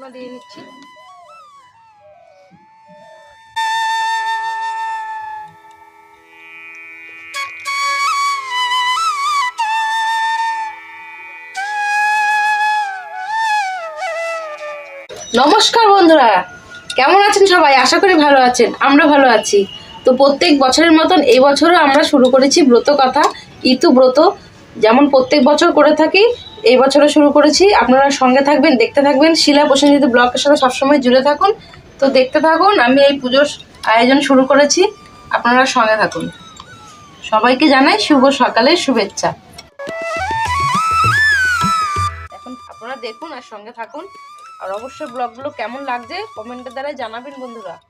ফোড়নগুলো দিয়ে দিচ্ছি। নমস্কার বন্ধুরা, কেমন আছেন সবাই? আশা করি ভালো আছেন, আমরা ভালো আছি। তো প্রত্যেক বছরের মতন এবছরও আমরা শুরু করেছি ব্রত কথা, ইতু ব্রত। যেমন প্রত্যেক বছর করে থাকি এই বছরও শুরু করেছি। আপনারা সঙ্গে থাকবেন, দেখতে থাকবেন। শিলা প্রসেনজিৎ ব্লগের সাথে সবসময় জুড়ে থাকুন। তো দেখতে থাকুন, আমি এই পুজোর আয়োজন শুরু করেছি। আপনারা সঙ্গে থাকুন। সবাইকে জানাই শুভ সকালের শুভেচ্ছা। এখন আপনারা দেখুন আর সঙ্গে থাকুন। আর অবশ্যই ব্লগগুলো কেমন লাগছে, কমেন্টের দ্বারা জানাবেন বন্ধুরা বন্ধুরা।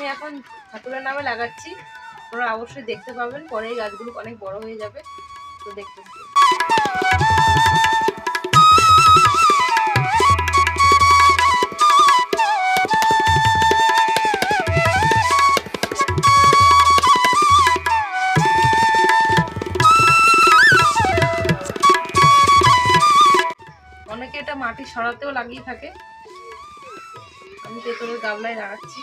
আমি এখন ঠাকুরের নামে লাগাচ্ছি। আপনারা অবশ্যই দেখতে পাবেন পরে এই গাছগুলো অনেক বড় হয়ে যাবে। তো দেখতে অনেকে এটা মাটি সরাতেও লাগিয়ে থাকে। আমি তেঁতুলের গামলায় লাগাচ্ছি।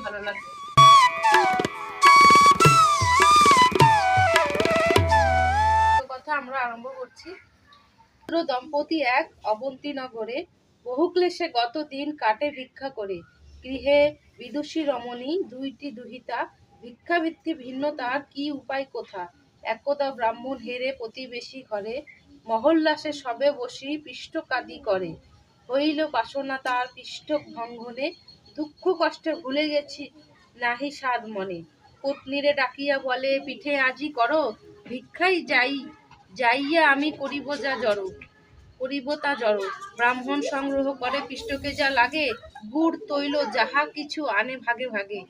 ভালো লাগবে। কথা আমরা আরম্ভ করছি। দম্পতি এক অবন্তী নগরে, বহু ক্লেশে গত দিন কাটে ভিক্ষা করে। গৃহে বিদুষী রমণী, দুইটি দুহিতা, ভিক্ষাবৃত্তি ভিন্ন, তার কি উপায় কোথা? একদা ব্রাহ্মণ হেরে প্রতিবেশী ঘরে, মহল্লাসে সবে বসি পিষ্ট কাদি করে। হইল বাসনা তার পৃষ্ঠ ভঙ্গনে দুঃখ কষ্টে ভুলে গেছি, নাহি সাদ মনে। পত্নীরে ডাকিয়া বলে, পিঠে আজি করো, ভিক্ষাই যাই, যাইয়া আমি করিব যা জড়ো, করিব তা জড়ো। ব্রাহ্মণ সংগ্রহ করে পিষ্টকে যা লাগে, গুড়, তৈল, যাহা কিছু আনে ভাগে ভাগে।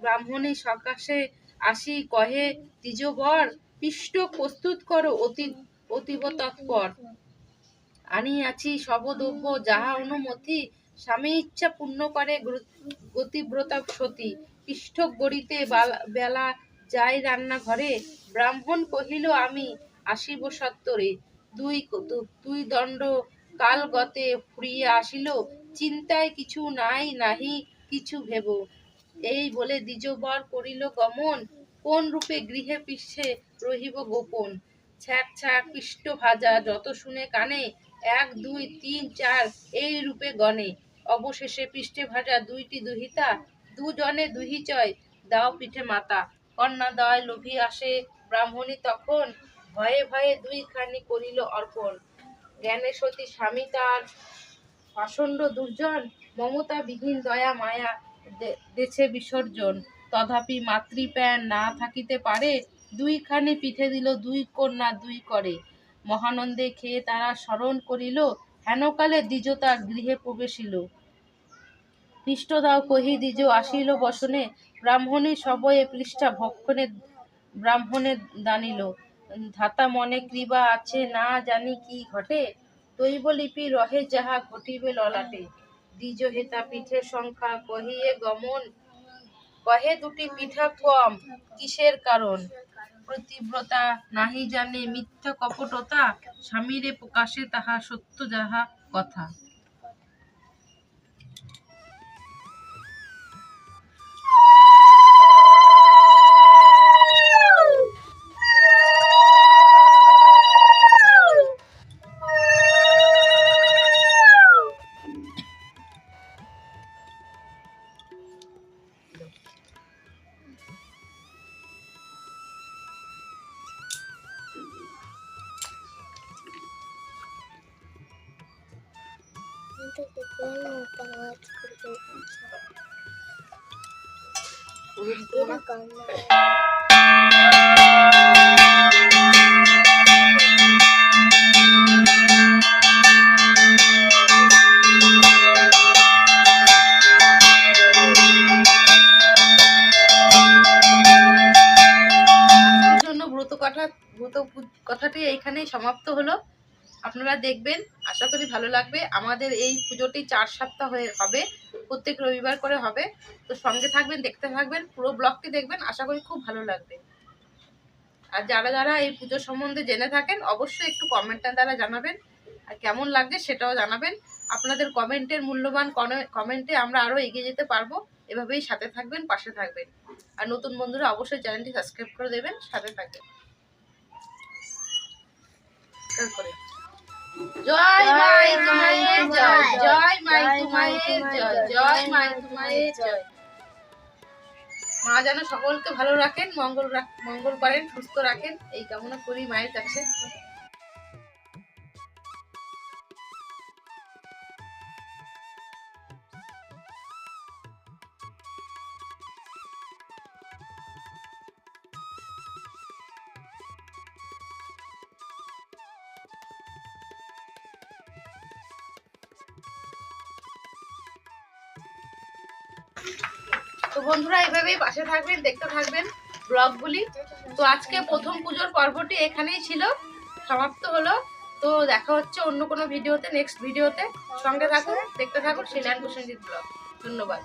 ব্রাহ্মণী সকাশে আসি, কহে, দ্বিজবর, পিষ্ট প্রস্তুত করো, অতি, অতীব তৎপর। আনিয়াছি সবদ্রব্য যাহা অনুমতি স্বামী ইচ্ছা পূর্ণ করে গতিব্রতা সতী। পৃষ্ঠ গড়িতে বালা- বেলা যাই রান্নাঘরে। ব্রাহ্মণ কহিল, আমি আসিব সত্তরে। দুই দুই দণ্ড কাল গতে ফুরিয়া আসিল। চিন্তায় কিছু নাই, নাহি কিছু ভেব। এই বলে দ্বিজবর করিল গমন। কোন রূপে গৃহে পিছে রহিব গোপন? ছ্যাক ছ্যাক পিষ্ট ভাজা যত শুনে কানে। এক, দুই, তিন, চার, এই রূপে গণে। অবশেষে পৃষ্ঠে ভাজা দুইটি দুহিতা, দুজনে দুহিচয়, দাও পিঠে মাতা। কন্যা দয় লোভী আসে ব্রাহ্মণী তখন, ভয়ে ভয়ে দুইখানি করিল অর্পণ। জ্ঞানে সতী স্বামী তার পাষণ্ড দুর্জন, মমতা বিহীন দয়া মায়া দেছে বিসর্জন। তথাপি মাতৃপ্যান না থাকিতে পারে, দুইখানি পিঠে দিল দুই কন্যা দুই করে। মহানন্দে খেয়ে তারা স্মরণ করিল, হেনকালে দ্বিজ তার গৃহে প্রবেশিল। পৃষ্ঠ দাও কহি, দ্বিজ আসিল বসনে, ব্রাহ্মণে সবয়ে পৃষ্ঠা, ভক্ষণে, ব্রাহ্মণে দানিল। ধাতা মনে কৃবা আছে, না জানি কি ঘটে। দৈবলিপি রহে যাহা ঘটিবে ললাটে। দ্বিজ হেতা পিঠের সংখ্যা, কহিয়ে গমন। কহে দুটি পিঠা কম কিসের কারণ? প্রতিব্রতা নাহি জানে মিথ্যা কপটতা, স্বামীরে প্রকাশে তাহা সত্য যাহা কথা। কথা কথাটি এইখানেই সমাপ্ত হলো। আপনারা দেখবেন, আশা করি ভালো লাগবে। আমাদের এই পুজোটি চার সপ্তাহ হয়ে হবে, প্রত্যেক রবিবার করে হবে। তো সঙ্গে থাকবেন, দেখতে থাকবেন, পুরো ব্লগটি দেখবেন, আশা করি খুব ভালো লাগবে। আর যারা যারা এই পুজো সম্বন্ধে জেনে থাকেন, অবশ্যই একটু কমেন্টের দ্বারা জানাবেন, আর কেমন লাগছে সেটাও জানাবেন। আপনাদের কমেন্টের মূল্যবান কমেন্টে আমরা আরও এগিয়ে যেতে পারব। এভাবেই সাথে থাকবেন, পাশে থাকবেন। আর নতুন বন্ধুরা অবশ্যই চ্যানেলটি সাবস্ক্রাইব করে দেবেন, সাথে থাকবেন। করে। জয় মাই তোমায় জয় জয় মাই তোমায় জয় জয় মাই তোমায় জয়। মা যেন সকলকে ভালো রাখেন মঙ্গল রাখ- মঙ্গল করেন সুস্থ রাখেন এই কামনা করি মায়ের কাছে। তো বন্ধুরা এইভাবেই পাশে থাকবেন, দেখতে থাকবেন ব্লগগুলি। তো আজকে প্রথম পুজোর পর্বটি এখানেই ছিল, সমাপ্ত হলো। তো দেখা হচ্ছে অন্য কোনো ভিডিওতে নেক্সট ভিডিওতে। সঙ্গে থাকুন, দেখতে থাকুন, শিলান প্রসেনজিৎ ব্লগ। ধন্যবাদ।